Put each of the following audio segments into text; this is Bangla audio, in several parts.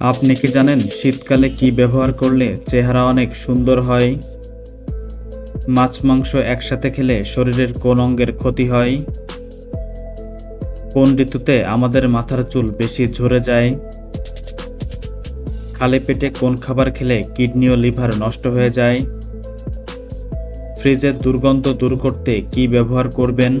আপনি কি জানেন শীতকালে কি ব্যবহার করলে চেহারা অনেক সুন্দর হয়? মাছ, মাংস একসাথে খেলে শরীরের কোন অঙ্গের ক্ষতি হয়? কোন ঋতুতে আমাদের মাথার চুল বেশি ঝরে যায়? খালি পেটে কোন খাবার খেলে কিডনি ও লিভার নষ্ট হয়ে যায়? ফ্রিজের দুর্গন্ধ দূর করতে কি ব্যবহার করবেন?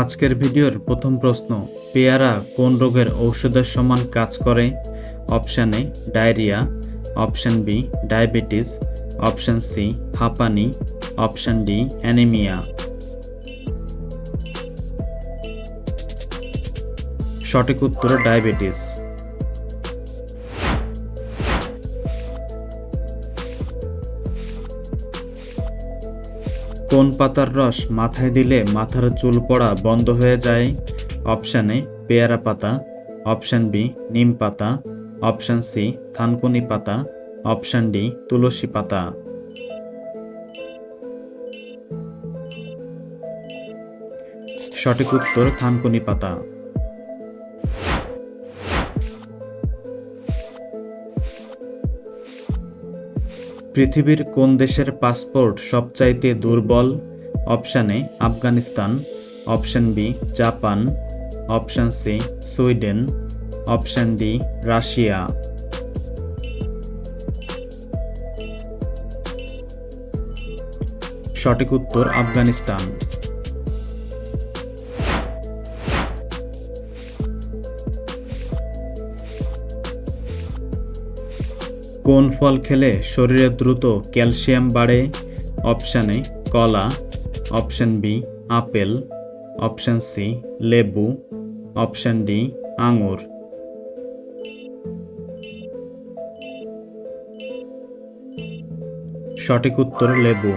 আজকের ভিডিওর প্রথম প্রশ্ন, পেয়ারা কোন রোগের ঔষধের সমান কাজ করে? Option A, diarrhoea. Option B, diabetes. Option C, হাঁপানি। Option D, anaemia. সঠিক উত্তর ডায়াবেটিস। কোন পাতার রস মাথায় দিলে মাথার চুল পড়া বন্ধ হয়ে যায়। অপশান এ, পেয়ারা পাতা। অপশান বি, নিম পাতা। অপশান সি, থানকুনি পাতা। অপশান ডি, তুলসী পাতা। সঠিক উত্তর থানকুনি পাতা। পৃথিবীর কোন দেশের পাসপোর্ট সবচাইতে দুর্বল? Option A, Afghanistan. Option B, Japan. Option C, Sweden. Option D, Russia. সঠিক উত্তর আফগানিস্তান। কোন ফল খেলে শরীরে দ্রুত ক্যালসিয়াম বাড়ে? অপশান এ, কলা। Option B, apple. Option C, লেবু। অপশান ডি, আঙুর। সঠিক উত্তর লেবু।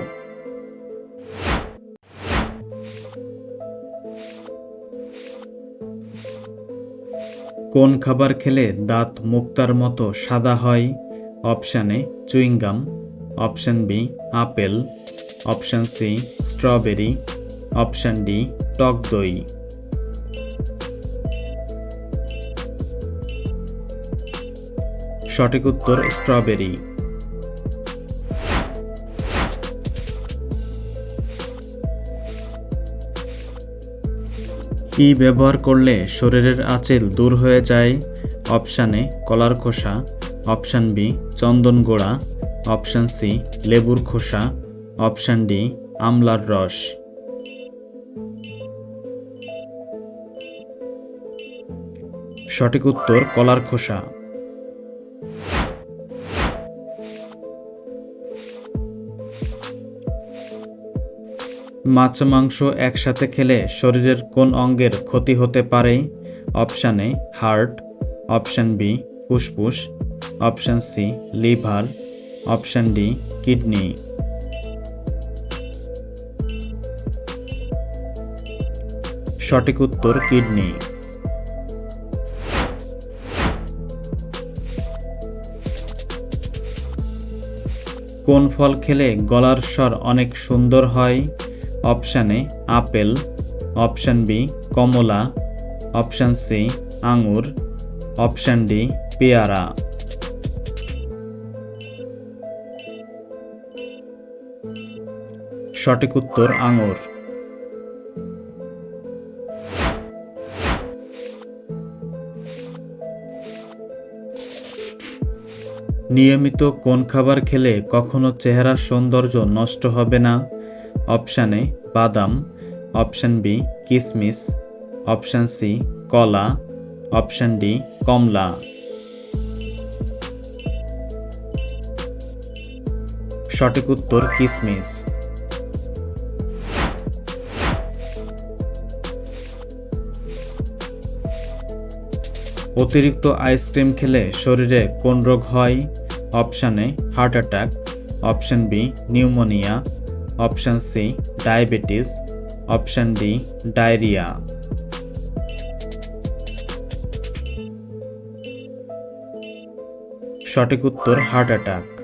কোন খাবার খেলে দাঁত মুক্তার মতো সাদা হয়? Option A chewing gum option B apple, option C strawberry, option D টক দই। সঠিক উত্তর স্ট্রবেরি। কি ব্যবহার করলে শরীরের আঁচিল দূর হয়ে যায়? অপশান এ কলার খোসা, অপশান বি চন্দন গোড়া অপশান সি লেবুর খোসা অপশান ডি আমলার রস। সঠিক উত্তর, কলার খোসা। মাছ, মাংস একসাথে খেলে শরীরের কোন অঙ্গের ক্ষতি হতে পারে? Option A heart. Option B ফুসফুস। Option C, liver. Option D, kidney. সঠিক উত্তর, কিডনি। কোন ফল খেলে গলার স্বর অনেক সুন্দর হয়? Option A, apple. Option B, Kamala. Option C, আঙুর। অপশান ডি, পেয়ারা। সঠিক উত্তর আঙুর। নিয়মিত কোন খাবার খেলে কখনো চেহারার সৌন্দর্য নষ্ট হবে না? অপশান এ, বাদাম। অপশান বি, কিসমিস। অপশান সি, কলা। অপশান ডি, কমলা। সঠিক উত্তর কিসমিস। অতিরিক্ত আইসক্রিম খেলে শরীরে কোন রোগ হয়? Option A heart attack option B pneumonia option C diabetes option D diarrhoea সঠিক উত্তর হার্ট অ্যাটাক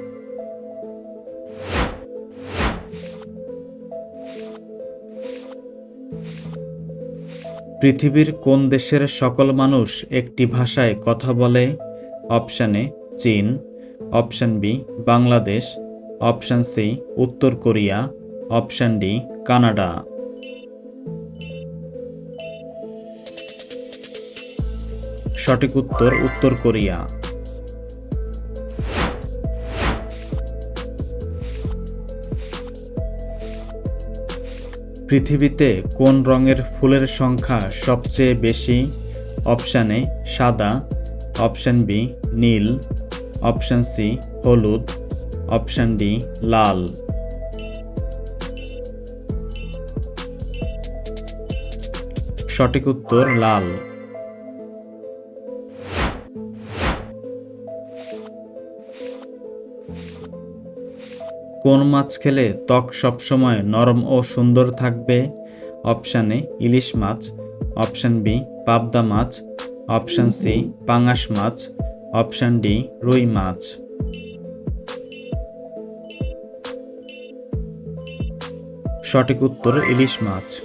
পৃথিবীর কোন দেশের সকল মানুষ একটি ভাষায় কথা বলে? অপশান এ, চীন। Option B, Bangladesh. Option C, উত্তর কোরিয়া। Option D, Canada. সঠিক উত্তর উত্তর কোরিয়া। পৃথিবীতে কোন রঙের ফুলের সংখ্যা সবচেয়ে বেশি? অপশান এ, সাদা। অপশান বি, নীল। অপশান সি, হলুদ। অপশান ডি, লাল। সঠিক উত্তর, লাল। কোন মাছ খেলে ত্বক সবসময় নরম ও সুন্দর থাকবে? অপশান এ, ইলিশ মাছ। অপশান বি, পাবদা মাছ। অপশান সি, পাঙাশ মাছ। অপশান ডি, রুই মাছ। সঠিক উত্তর, ইলিশ মাছ।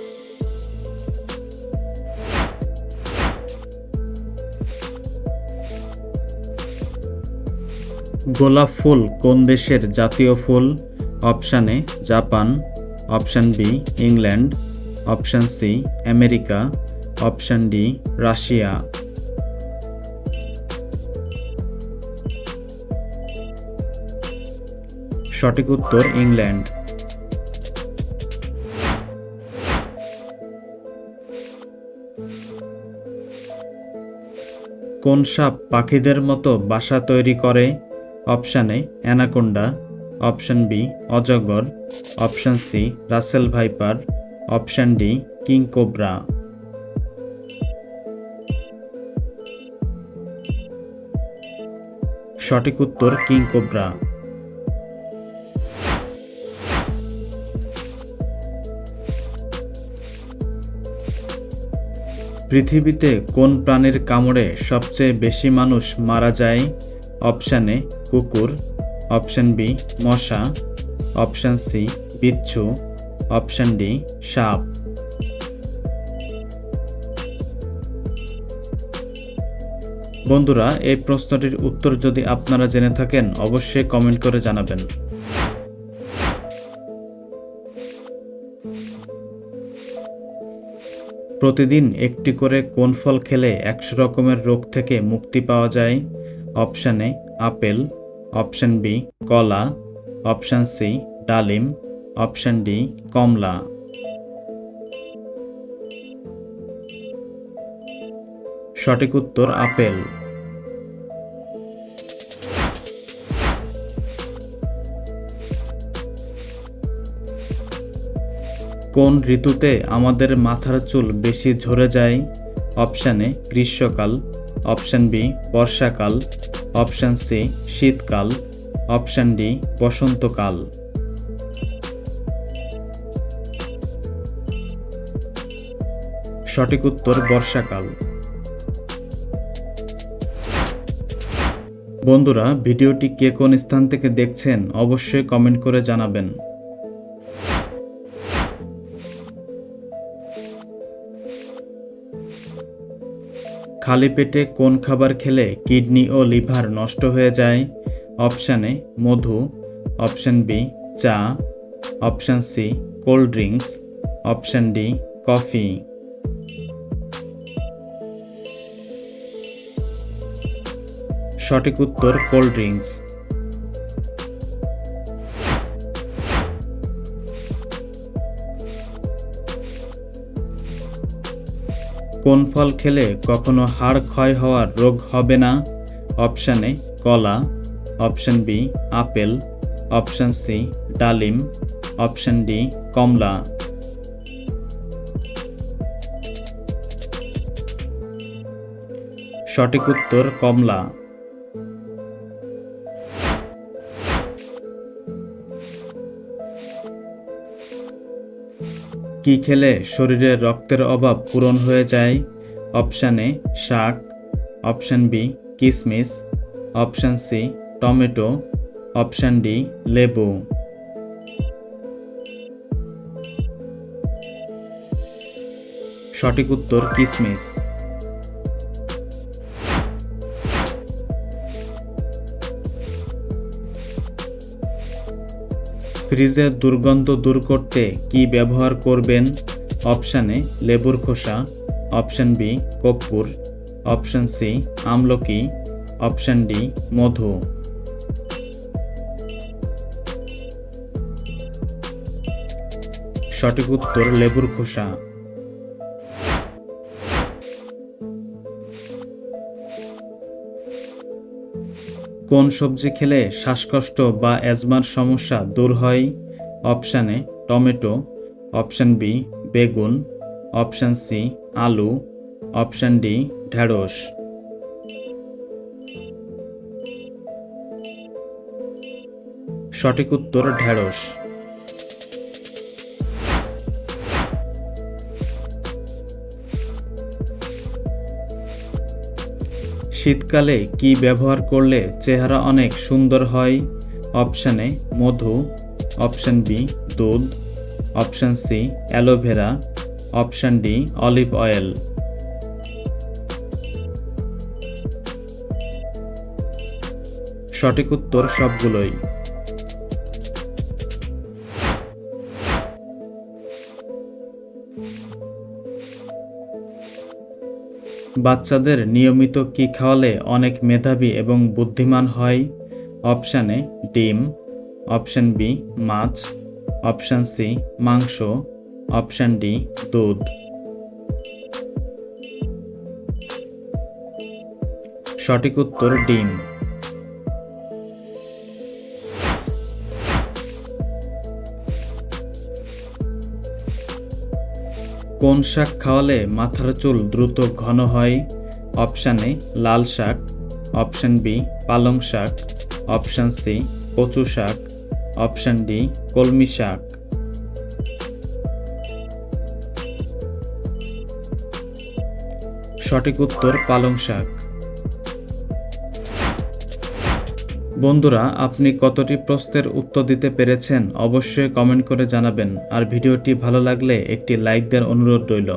গোলাপ ফুল কোন দেশের জাতীয় ফুল? Option A Japan, option B England, option C America, option D Russia. সঠিক উত্তর ইংল্যান্ড। কোন সাপ পাখিদের মতো বাসা তৈরি করে? Option A anaconda option B, অজগর। Option C, Russell viper. Option D, king cobra. সঠিক উত্তর, কিং কোবরা। পৃথিবীতে কোন প্রাণীর কামড়ে সবচেয়ে বেশি মানুষ মারা যায়? অপশানে কুকুর। অপশান বি, মশা। অপশন সি, বিচ্ছু। অপশন ডি, সাপ। বন্ধুরা, এই প্রশ্নটির উত্তর যদি আপনারা জেনে থাকেন, অবশ্যই কমেন্ট করে জানাবেন। প্রতিদিন একটি করে কোন ফল খেলে একশো রকমের রোগ থেকে মুক্তি পাওয়া যায়? Option apple. অপশান বি, কলা। অপশান সি, ডালিম। অপশান ডি, কমলা। সঠিক উত্তর আপেল। কোন ঋতুতে আমাদের মাথার চুল বেশি ঝরে যায়? অপশানে গ্রীষ্মকাল। অপশান বি, বর্ষাকাল। অপশান সি, শীতকাল। অপশান ডি, বসন্তকাল। সঠিক উত্তর, বর্ষাকাল। বন্ধুরা, ভিডিওটি কে কোন স্থান থেকে দেখছেন, অবশ্যই কমেন্ট করে জানাবেন। খালি পেটে কোন খাবার খেলে কিডনি ও লিভার নষ্ট হয়ে যায়? অপশান এ, মধু। অপশান বি, চা। Option C, cold drinks. Option D, coffee. সঠিক উত্তর, কোল্ড ড্রিঙ্কস। কোন ফল খেলে কখনো হাড় ক্ষয় হওয়ার রোগ হবে না? অপশান এ, কলা। Option B, apple. Option C, ডালিম। অপশান ডি, কমলা। সঠিক উত্তর কমলা। কি খেলে শরীরে রক্তের অভাব পূরণ হয়ে যায়? অপশান এ, শাক। অপশান বি, কিসমিস। Option C, tomato. Option D, লেবু। সঠিক উত্তর কিসমিস। ফ্রিজের দুর্গন্ধ দূর করতে কি ব্যবহার করবেন? অপশানে লেবুর খোসা। অপশান বি, কর্পূর। অপশান সি, আমলকি। অপশান ডি, মধু। সঠিক উত্তর লেবুর খোসা। কোন সবজি খেলে শ্বাসকষ্ট বা অ্যাজমার সমস্যা দূর হয়? Option A tomato. Option B, বেগুন। অপশান সি, আলু। অপশান ডি, ঢেঁড়স। সঠিক উত্তর ঢেঁড়স। শীতকালে কি ব্যবহার করলে চেহারা অনেক সুন্দর হয়? অপশানে মধু। অপশান বি, দুধ। Option C, aloe vera. Option D, olive oil. সঠিক উত্তর সবগুলোই। বাচ্চাদের নিয়মিত কি খাওয়ালে অনেক মেধাবী এবং বুদ্ধিমান হয়? অপশান এ, ডিম। অপশান বি, মাছ। অপশান সি, মাংস। অপশান ডি, দুধ। সঠিক উত্তর ডিম। কোন শাক খাওয়ালে মাথার চুল দ্রুত ঘন হয়? অপশান এ, লাল শাক। অপশান বি, পালং শাক। অপশান সি, কচু শাক। অপশান ডি, কলমি শাক। সঠিক উত্তর পালং শাক। বন্ধুরা, আপনি কতটি প্রশ্নের উত্তর দিতে পেরেছেন অবশ্যই কমেন্ট করে জানাবেন। আর ভিডিওটি ভালো লাগলে একটি লাইক দেওয়ার অনুরোধ রইল।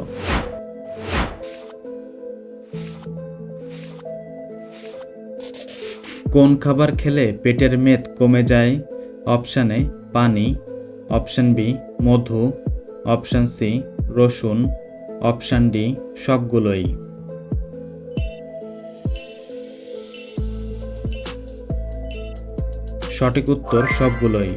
কোন খাবার খেলে পেটের মেদ কমে যায়? অপশানে পানি। অপশান বি, মধু। অপশান সি, রসুন। অপশান ডি, সবগুলোই। সঠিক উত্তর সবগুলোই।